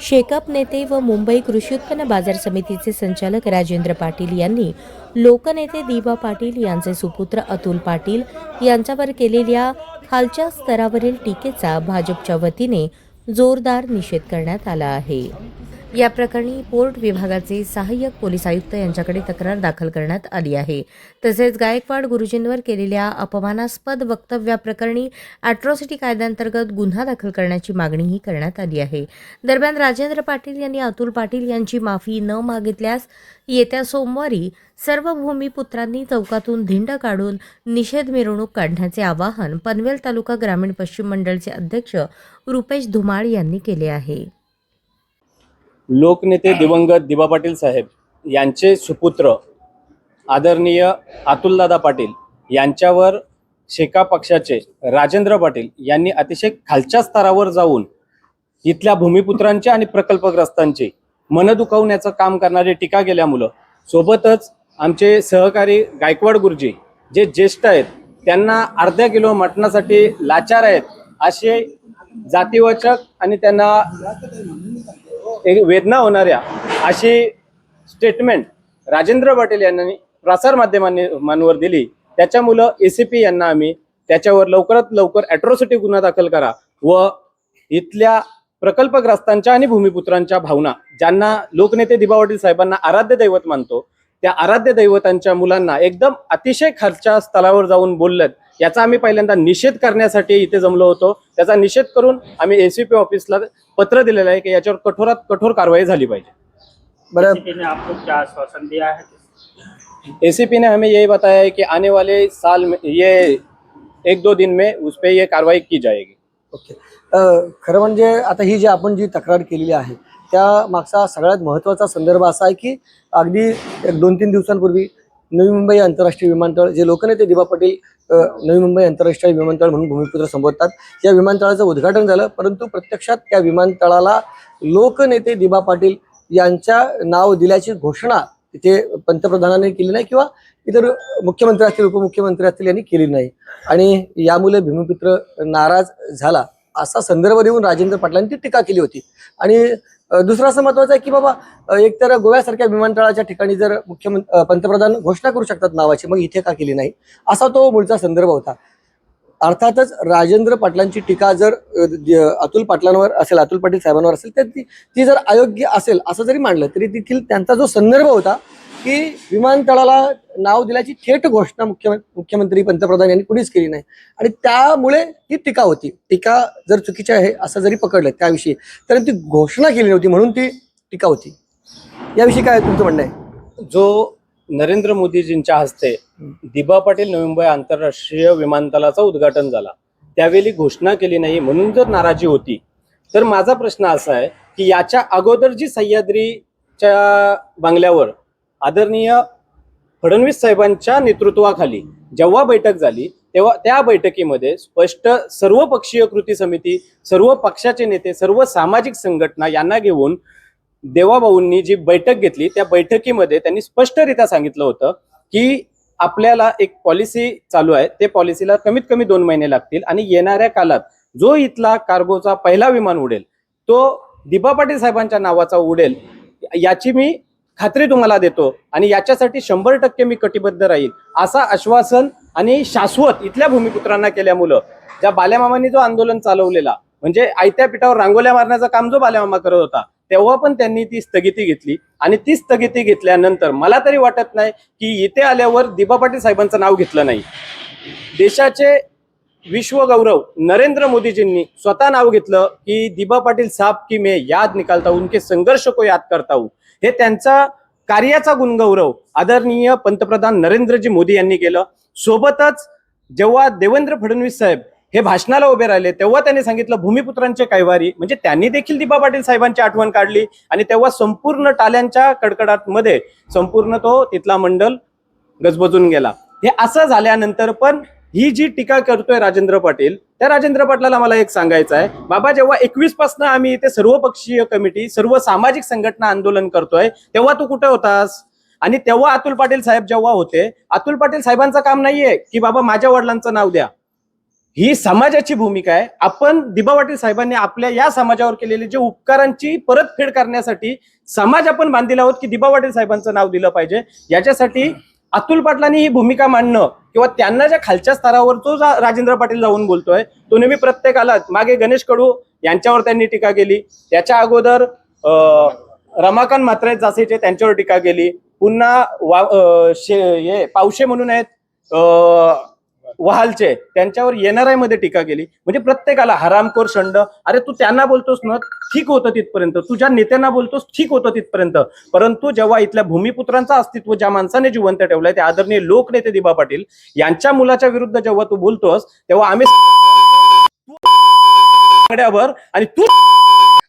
Shake up Shekap नेते व मुंबई कृषी उत्पन्न बाजार समितीचे संचालक राजेंद्र पाटील यांनी लोकनेते दिबा पाटील यांचे सुपुत्र अतुल पाटील यांच्यावर केलेल्या खालच्या स्तरावरील टीकेचा भाजपच्या वतीने जोरदार निषेध करण्यात आला आहे. या प्रकरणी पोर्ट विभागाचे सहाय्यक पोलीस आयुक्त यांच्याकडे तक्रार दाखल करण्यात आली आहे. तसेच गायकवाड गुरुजींवर केलेल्या अपमानास्पद वक्तव्याप्रकरणी अॅट्रॉसिटी कायद्यांतर्गत गुन्हा दाखल करण्याची मागणीही करण्यात आली आहे. दरम्यान राजेंद्र पाटील यांनी अतुल पाटील यांची माफी न मागितल्यास येत्या सोमवारी सर्व भूमिपुत्रांनी चौकातून धिंड काढून निषेध मिरवणूक काढण्याचे आवाहन पनवेल तालुका ग्रामीण पश्चिम मंडळचे अध्यक्ष रुपेश धुमाळ यांनी केले आहे. लोकनेते दिवंगत दिबा पाटील साहेब यांचे सुपुत्र आदरणीय अतुलदादा पाटील यांच्यावर शेका पक्षाचे राजेंद्र पाटील यांनी अतिशय खालच्या स्तरावर जाऊन इथल्या भूमिपुत्रांचे आणि प्रकल्पग्रस्तांचे मन दुखावण्याचं काम करणारे टीका केल्यामुळं सोबतच आमचे सहकारी गायकवाड गुरुजी जे ज्येष्ठ आहेत त्यांना अर्ध्या किलो मटणासाठी लाचार आहेत असे जातीवाचक आणि त्यांना एक वेदना होणाऱ्या अशी स्टेटमेंट राजेंद्र पाटील यांनी प्रसार माध्यमांनी मानवर दिली. त्याच्यामुळं पी यांना आम्ही त्याच्यावर लवकरात लवकर अॅट्रॉसिटी गुन्हा दाखल करा व इथल्या प्रकल्पग्रस्तांच्या आणि भूमिपुत्रांच्या भावना ज्यांना लोकनेते दिबा साहेबांना आराध्य दैवत मानतो त्या आराध्य दैवतांच्या मुलांना एकदम अतिशय खालच्या स्थलावर जाऊन बोललेत याचा आम्ही पहिल्यांदा निषेध करण्यासाठी इथे जमलो होतो. त्याचा निषेध करून आम्ही एसीपी ऑफिसला पत्र दिलेलं आहे की याच्यावर कठोरात कठोर कारवाई झाली पाहिजे. बरं. क्या आश्वासन दिया है एसीपी ने हमें यही बताया है कि आने वाले साल में ये एक दो दिन में उस पर ये कार्रवाई की जाएगी. ओके. अ, खरं म्हणजे आता ही जी आपण जी तक्रार केलेली आहे त्या मागचा सगळ्यात महत्त्वाचा संदर्भ असा आहे की अगदी एक दोन तीन दिवसांपूर्वी नवी मुंबई आंतरराष्ट्रीय विमानतळ जे लोकनेते दिबा पाटील नवी मुंबई आंतरराष्ट्रीय विमानतळ म्हणून भूमिपुत्र संबोधतात. या विमानतळाचं उद्घाटन झालं परंतु प्रत्यक्षात त्या विमानतळाला लोकनेते दिबा पाटील यांच्या नाव दिल्याची घोषणा तिथे पंतप्रधानांनी केली नाही किंवा इतर मुख्यमंत्री असतील उपमुख्यमंत्री असतील यांनी केली नाही. आणि यामुळे भूमिपुत्र नाराज झाला. असा संदर्भ देऊन राजेंद्र पाटलांनी ती टीका केली होती. आणि दुसरं असं महत्वाचं आहे की बाबा एकतर गोव्यासारख्या विमानतळाच्या ठिकाणी जर मुख्यमंत्री पंतप्रधान घोषणा करू शकतात नावाची मग इथे का केली नाही? असा तो मूळचा संदर्भ होता. अर्थातच राजेंद्र पाटलांची टीका जर अतुल पाटलांवर असेल अतुल पाटील साहेबांवर असेल तर ती ती जर अयोग्य असेल असं जरी मांडलं तरी तेथील त्यांचा जो संदर्भ होता की विमानतळाला नाव दिल्याची थेट घोषणा मुख्यमंत्री मुख्यमंत्री पंतप्रधान यांनी कुणीच केली नाही. आणि त्यामुळे ही टीका होती. टीका जर चुकीची आहे असं जरी पकडलं त्याविषयी तर ती घोषणा केली नव्हती म्हणून ती टीका होती. याविषयी काय तुमचं म्हणणं आहे? जो नरेंद्र मोदीजींच्या हस्ते दिबा पाटील नवी मुंबई आंतरराष्ट्रीय विमानतळाचं उद्घाटन झाला. त्यावेळी घोषणा केली नाही म्हणून जर नाराजी होती तर माझा प्रश्न असा आहे की याच्या अगोदर जी सह्याद्रीच्या बंगल्यावर आदरणीय फडणवीस साहेबांच्या नेतृत्वाखाली जेव्हा बैठक झाली तेव्हा त्या बैठकीमध्ये स्पष्ट सर्व पक्षीय कृती समिती सर्व पक्षाचे नेते सर्व सामाजिक संघटना यांना घेऊन देवाभाऊंनी जी बैठक घेतली त्या बैठकीमध्ये त्यांनी स्पष्टरित्या सांगितलं होतं की आपल्याला एक पॉलिसी चालू आहे. ते पॉलिसीला कमीत कमी दोन महिने लागतील आणि येणाऱ्या काळात जो इथला कार्गोचा पहिला विमान उडेल तो दिबा पाटील साहेबांच्या नावाचा उडेल याची मी खात्री तुम्हाला देतो आणि याच्यासाठी शंभर टक्के मी कटिबद्ध राहील असा आश्वासन आणि शाश्वत इथल्या भूमिपुत्रांना केल्यामुळं ज्या बाल्यामामांनी जो आंदोलन चालवलेला म्हणजे आयत्या पिठावर रांगोल्या मारण्याचं काम जो बाल्यामामा करत होता तेव्हा पण त्यांनी ती स्थगिती घेतली. आणि ती स्थगिती घेतल्यानंतर मला तरी वाटत नाही की इथे आल्यावर दिबा पाटील साहेबांचं नाव घेतलं नाही. देशाचे विश्वगौरव नरेंद्र मोदीजींनी स्वतः नाव घेतलं की दिबा पाटील साहब की मे याद निकालता हूं उनके संघर्ष को याद करता हूं. हे त्यांचा कार्याचा गुणगौरव आदरणीय पंतप्रधान नरेंद्रजी मोदी यांनी केलं. सोबतच जेव्हा देवेंद्र फडणवीस साहेब हे भाषणाला उभे राहिले तेव्हा त्यांनी सांगितलं भूमिपुत्रांचे कैवारी. म्हणजे त्यांनी देखील दिबा पाटील साहेबांची आठवण काढली आणि तेव्हा संपूर्ण टाल्यांच्या कडकडाटमध्ये संपूर्ण तो तिथला मंडल गजबजून गेला. हे असं झाल्यानंतर पण ही जी टीका करतोय राजेंद्र पाटील त्या राजेंद्र पाटलाला मला एक सांगायचं आहे. बाबा जेव्हा एकवीसपासून आम्ही इथे सर्वपक्षीय कमिटी सर्व सामाजिक संघटना आंदोलन करतोय तेव्हा तू कुठे होतास? आणि तेव्हा अतुल पाटील साहेब जेव्हा होते अतुल पाटील साहेबांचं काम नाहीये की बाबा माझ्या वडिलांचं नाव द्या. ही समाजाची भूमिका आहे. आपण दिबा पाटील साहेबांनी आपल्या या समाजावर केलेले जे उपकारांची परतफेड करण्यासाठी समाज आपण बांधलेला आहोत की दिबा पाटील साहेबांचं नाव दिलं पाहिजे. याच्यासाठी अतुल पाटलांनी ही भूमिका मांडणं किंवा त्यांना ज्या खालच्या स्तरावर जो राजेंद्र पाटील जाऊन बोलतोय तो नेहमी प्रत्येकाला मागे गणेश कडू यांच्यावर त्यांनी टीका केली. त्याच्या अगोदर रमाकांत म्हात्रे जासेचे त्यांच्यावर टीका केली. पुन्हा वा शे- हे पावशे म्हणून आहेत वहालचे त्यांच्यावर येणारायमध्ये टीका केली. म्हणजे प्रत्येकाला हरामखोर संड अरे तू त्यांना बोलतोस ना ठीक होतं तिथपर्यंत. तुझ्या नेत्यांना बोलतोस ठीक होतं तिथपर्यंत. परंतु जेव्हा इथल्या भूमिपुत्रांचं अस्तित्व ज्या माणसाने जिवंत ठेवलंय ते आदरणीय लोकनेते दिबा पाटील यांच्या मुलाच्या विरुद्ध जेव्हा तू बोलतोस तेव्हा आम्ही आणि तू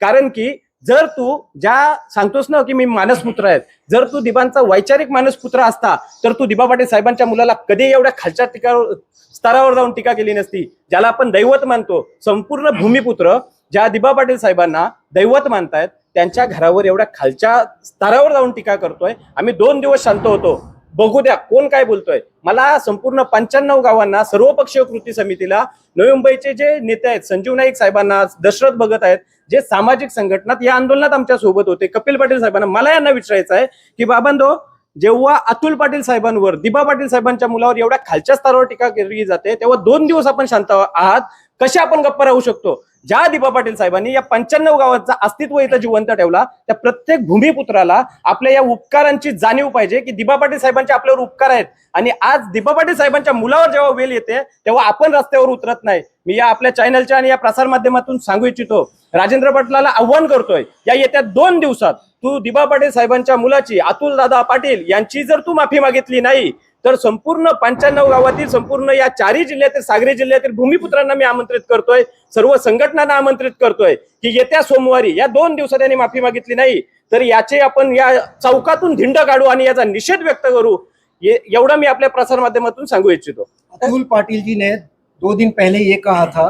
कारण की जर तू ज्या सांगतोस ना की मी मानसपुत्र आहेत जर तू दिबांचा वैचारिक मानसपुत्र असता तर तू दिबा पाटील साहेबांच्या मुलाला कधी एवढ्या खालच्या टीकावर स्तरावर जाऊन टीका केली नसती ज्याला आपण दैवत मानतो संपूर्ण भूमिपुत्र ज्या दिबा पाटील साहेबांना दैवत मानतायत त्यांच्या घरावर एवढ्या खालच्या स्तरावर जाऊन टीका करतोय. आम्ही दोन दिवस शांत होतो. बघू द्या कोण काय बोलतोय. मला संपूर्ण पंच्याण्णव गावांना सर्वपक्षीय कृती समितीला नवी मुंबईचे जे नेते आहेत संजीव नाईक साहेबांना दशरथ भगत आहेत जे सामाजिक संघटनात या आंदोलनात आमच्यासोबत होते. कपिल पाटील साहेबांना मला यांना विचारायचं आहे की बाबांदो जेव्हा अतुल पाटील साहेबांवर दिबा पाटील साहेबांच्या मुलावर एवढ्या खालच्या स्तरावर टीका केली जाते तेव्हा दोन दिवस आपण शांत आहात. कसे आपण गप्प राहू शकतो? ज्या दीपा पाटील साहेबांनी या पंच्याण्णव गावांचा अस्तित्व इथं जिवंत ठेवला त्या प्रत्येक भूमिपुत्राला आपल्या या उपकारांची जाणीव पाहिजे की दिबा पाटील साहेबांचे आपल्यावर उपकार आहेत. आणि आज दिबा पाटील साहेबांच्या मुलावर जेव्हा वेल येते तेव्हा आपण रस्त्यावर उतरत नाही. मी या आपल्या चॅनलच्या आणि या प्रसार माध्यमातून सांगू इच्छितो राजेंद्र पाटलाला आव्हान करतोय या येत्या दोन दिवसात तू दिबा पाटील साहेबांच्या मुलाची अतुल दादा पाटील यांची जर तू माफी मागितली नाही तर संपूर्ण पंच्याण्णव गावातील संपूर्ण या चारही जिल्ह्यातील सागरी जिल्ह्यातील भूमिपुत्रांना मी आमंत्रित करतोय. सर्व संघटनांना आमंत्रित करतोय की येत्या सोमवारी या दोन दिवसात यांनी माफी मागितली नाही तर याचे आपण या चौकातून धिंड काढू आणि याचा निषेध व्यक्त करू एवढा एवढं मी आपल्या प्रसार माध्यमातून सांगू इच्छितो. अतुल पाटिल जी ने दो दिन पहले ये कहा था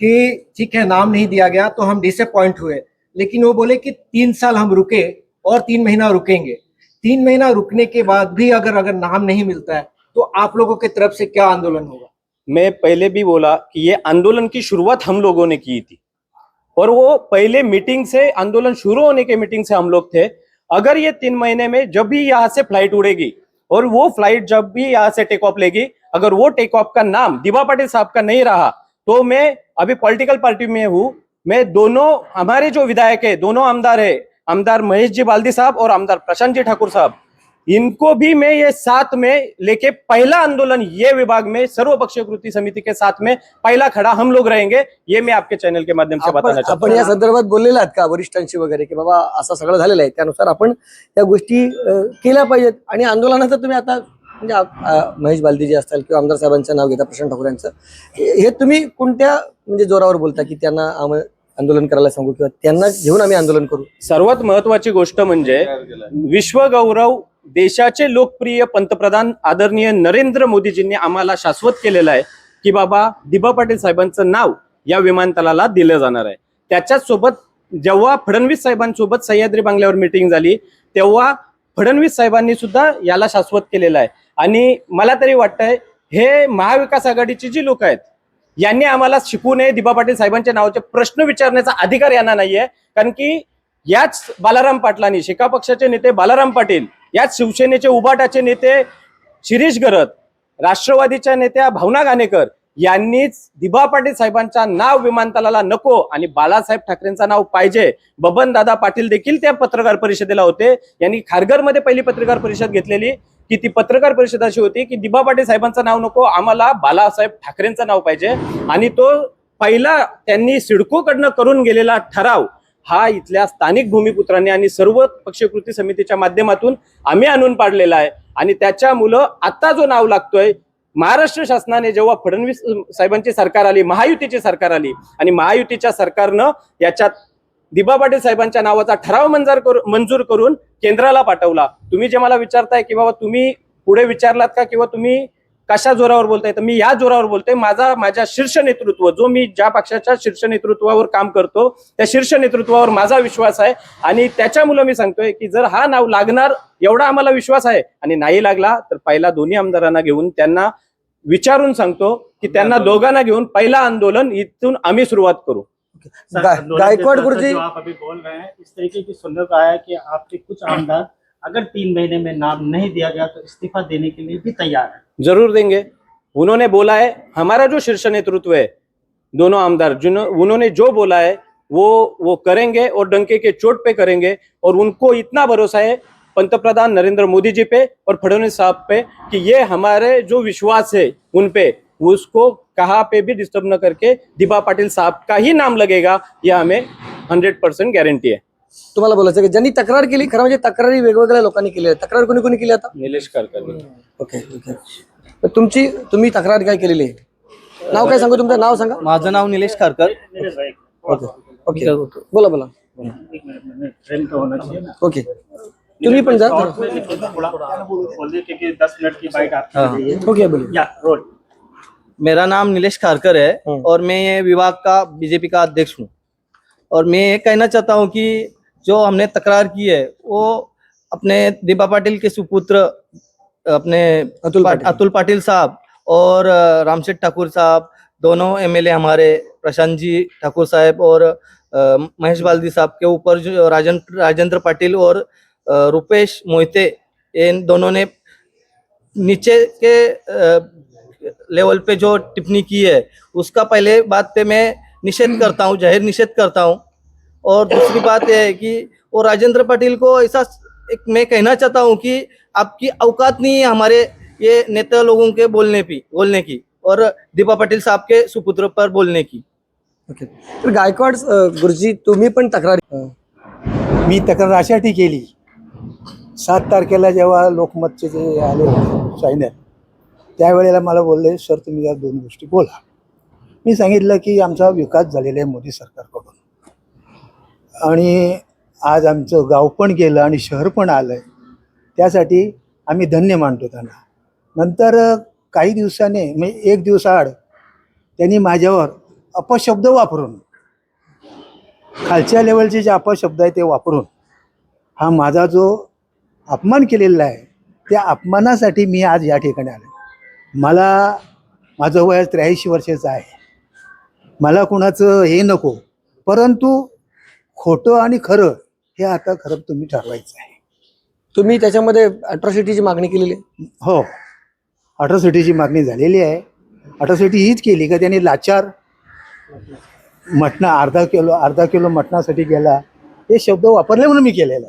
कि ठीक है नाम नहीं दिया गया तो हम डिसअपॉइंट हुए। लेकिन वो बोले कि तीन साल हम रुके और तीन महीना रुकेंगे। तीन महीना रुकने के बाद भी अगर अगर नाम नहीं मिलता है तो आप लोगों की तरफ़ से क्या आंदोलन होगा? मैं पहले भी बोला कि ये आंदोलन की शुरुआत हम लोगों ने की थी। और वो पहले मीटिंग से, आंदोलन शुरू होने के मीटिंग से हम लोग थे। अगर ये तीन महीने में जब भी यहाँ से फ़्लाइट उड़ेगी, और वो फ़्लाइट जब भी यहाँ से टेक ऑफ़ लेगी, अगर वो टेक ऑफ़ का नाम दिबा पाटिल साहब का नहीं रहा तो मैं अभी पॉलिटिकल पार्टी में हूँ। मैं दोनों, हमारे जो विधायक है, दोनों आमदार है आमदार महेश जी बाल्दी साहब और आमदार प्रशांत जी ठाकुर साहब। इनको भी मैं ये साथ में लेके पहला आंदोलन ये विभाग में सर्व पक्षीय कृति समिति के साथ में पहला खड़ा हम लोग रहेंगे ये मैं आपके चैनल के माध्यम से बताना चाहता आपण हूँ। या संदर्भात बोललेला आहात का वरिष्ठांशी वगैरे की बाबा असं सगळं झालेलं आहे त्यानुसार आपण या गोष्टी केल्या पाहिजेत आणि आंदोलनाचं तुम्ही आता म्हणजे महेश बालदी जे असतील किंवा आमदार साहेबांचं नाव घेता प्रशांत ठाकूर यांचं हे तुम्ही कोणत्या म्हणजे जोरावर बोलता की त्यांना आंदोलन करायला सांगू किंवा त्यांना घेऊन आम्ही आंदोलन करू. सर्वात महत्वाची गोष्ट म्हणजे विश्वगौरव देशाचे लोकप्रिय पंतप्रधान आदरणीय नरेंद्र मोदीजींनी आम्हाला शाश्वत केलेलं आहे की बाबा दिबा पाटील साहेबांचं नाव या विमानतळाला दिलं जाणार आहे. त्याच्याच सोबत जेव्हा फडणवीस साहेबांसोबत सह्याद्री बांगल्यावर मिटिंग झाली तेव्हा फडणवीस साहेबांनी सुद्धा याला शाश्वत केलेलं आहे. आणि मला तरी वाटतंय हे महाविकास आघाडीची जी लोक आहेत यांनी आम्हाला शिकू नये. दिबा पाटील साहेबांच्या नावाचे प्रश्न विचारण्याचा अधिकार यांना नाहीये. कारण की याच बालाराम पाटलांनी शेका पक्षाचे नेते बालाराम पाटील याच शिवसेनेचे उबाटाचे नेते शिरीष गरत राष्ट्रवादीच्या नेत्या भावना गाणेकर यांनीच दिबा पाटील साहेबांचा नाव विमानतळाला नको आणि बाळासाहेब ठाकरेंचं नाव पाहिजे. बबन दादा पाटील देखील त्या पत्रकार परिषदेला होते. यांनी खारघरमध्ये पहिली पत्रकार परिषद घेतलेली. की ती पत्रकार परिषद अशी होती की दिबा पाटील साहेबांचं नाव नको आम्हाला बालासाहेब ठाकरेंचं नाव पाहिजे. आणि तो पहिला त्यांनी सिडकोकडनं करून गेलेला ठराव हा इथल्या स्थानिक भूमिपुत्रांनी आणि सर्व पक्षकृती समितीच्या माध्यमातून आम्ही आणून पाडलेला आहे. आणि त्याच्यामुळं आता जो नाव लागतोय महाराष्ट्र शासनाने जेव्हा फडणवीस साहेबांची सरकार आली महायुतीची सरकार आली आणि महायुतीच्या सरकारनं याच्यात दिबा पाटील साहेबांच्या नावाचा ठराव मंजूर करू मंजूर करून केंद्राला पाठवला. तुम्ही जे मला विचारताय की बाबा तुम्ही पुढे विचारलात का किंवा तुम्ही कशा जोरावर बोलताय? तर मी या जोरावर बोलतोय. माझा माझ्या शीर्ष नेतृत्व जो मी ज्या पक्षाच्या शीर्ष नेतृत्वावर काम करतो त्या शीर्ष नेतृत्वावर माझा विश्वास आहे. आणि त्याच्यामुळे मी सांगतोय की जर हा नाव लागणार एवढा आम्हाला विश्वास आहे. आणि नाही लागला तर पहिला दोन्ही आमदारांना घेऊन त्यांना विचारून सांगतो की त्यांना दोघांना घेऊन पहिला आंदोलन इथून आम्ही सुरुवात करू. गायकवाड़ गुरुजी जो आप अभी बोल रहे हैं इस तरीके की सुनने को आया कि आपके कुछ आमदार अगर तीन महीने में नाम नहीं दिया गया तो इस्तीफा देने के लिए भी तैयार है। ज़रूर देंगे। उन्होंने बोला है हमारा जो शीर्ष नेतृत्व है दोनों आमदार उन्होंने जो बोला है वो वो करेंगे और डंके के चोट पे करेंगे और उनको इतना भरोसा है पंतप्रधान नरेंद्र मोदी जी पे और फडणवीस साहब पे कि ये हमारे जो विश्वास है उन पे उसको कहाँ पे भी डिस्टर्ब न करके दिबा पाटिल साहब का ही नाम लगेगा ये हमें हंड्रेड परसेंट गॅरंटी आहे तुम्हाला बोलायचं की ज्यांनी तक्रार केली खरं म्हणजे तक्रारी वेगवेगळ्या लोकांनी केली आहे तक्रार कोणी कोणी केली आता निलेश कारकर्णी ओके ओके तर तुमची तुम्ही तक्रार काय केलेली आहे नाव काय सांगू तुमचं नाव सांगा माझं नाव निलेश खारकर ओके ओके बोला बोला ओके तुम्ही पण जा हाँ। हो है ओके बोलिए मेरा नाम नीलेश खारकर है हम्म। और मैं ये विभाग का बीजेपी का अध्यक्ष हूँ और मैं ये कहना चाहता हूँ कि जो हमने तकरार की है वो अपने दीपा पाटिल के सुपुत्र अपने अतुल पाटिल। अतुल पाटिल साहब और रामशेठ ठाकुर साहब दोनों एमएलए हमारे प्रशांत जी ठाकुर साहब और महेश बाल्दी साहब के ऊपर जो राजन राजेंद्र पाटिल और रुपेश मोहिते इन दोनों ने नीचे के लेवल पे जो टिप्पणी की है, उसका पहले बात पे मैं निषेध करता हूँ, ज़ाहिर निषेध करता हूँ। और दूसरी बात यह है कि वो राजेंद्र पाटिल को ऐसा एक मैं कहना चाहता हूँ कि आपकी औकात नहीं है हमारे ये नेता लोगों के बोलने की बोलने की और दीपा पाटिल साहब के सुपुत्र पर बोलने की। ओके। तर गायकवाड गुरुजी, तुम्ही पण तक्रार मी तक्रार अशासाठी केली. सात तारखेला जेव्हा लोकमतचे जे आले होते सायनर त्यावेळेला मला बोलले सर तुम्ही या दोन गोष्टी बोला. मी सांगितलं की आमचा विकास झालेला आहे मोदी सरकारकडून. आणि आज आमचं गाव पण गेलं आणि शहर पण आलं आहे त्यासाठी आम्ही धन्य मानतो त्यांना. नंतर काही दिवसाने म्हणजे एक दिवस आड त्यांनी माझ्यावर अपशब्द वापरून खालच्या लेवलचे जे अपशब्द आहे ते वापरून हा माझा जो अपमान केलेला आहे त्या अपमानासाठी मी आज या ठिकाणी आलो मला माझं वय त्र्याऐंशी वर्षाचं आहे. मला कुणाचं हे नको परंतु खोटं आणि खरं हे आता खरं तुम्ही ठरवायचं आहे. तुम्ही त्याच्यामध्ये अट्रॉसिटीची मागणी केलेली आहे? हो अट्रॉसिटीची मागणी झालेली आहे. अट्रॉसिटी हीच केली का त्यांनी लाचार मटणं अर्धा किलो अर्धा किलो मटणासाठी गेला. हे शब्द वापरले म्हणून मी केलेला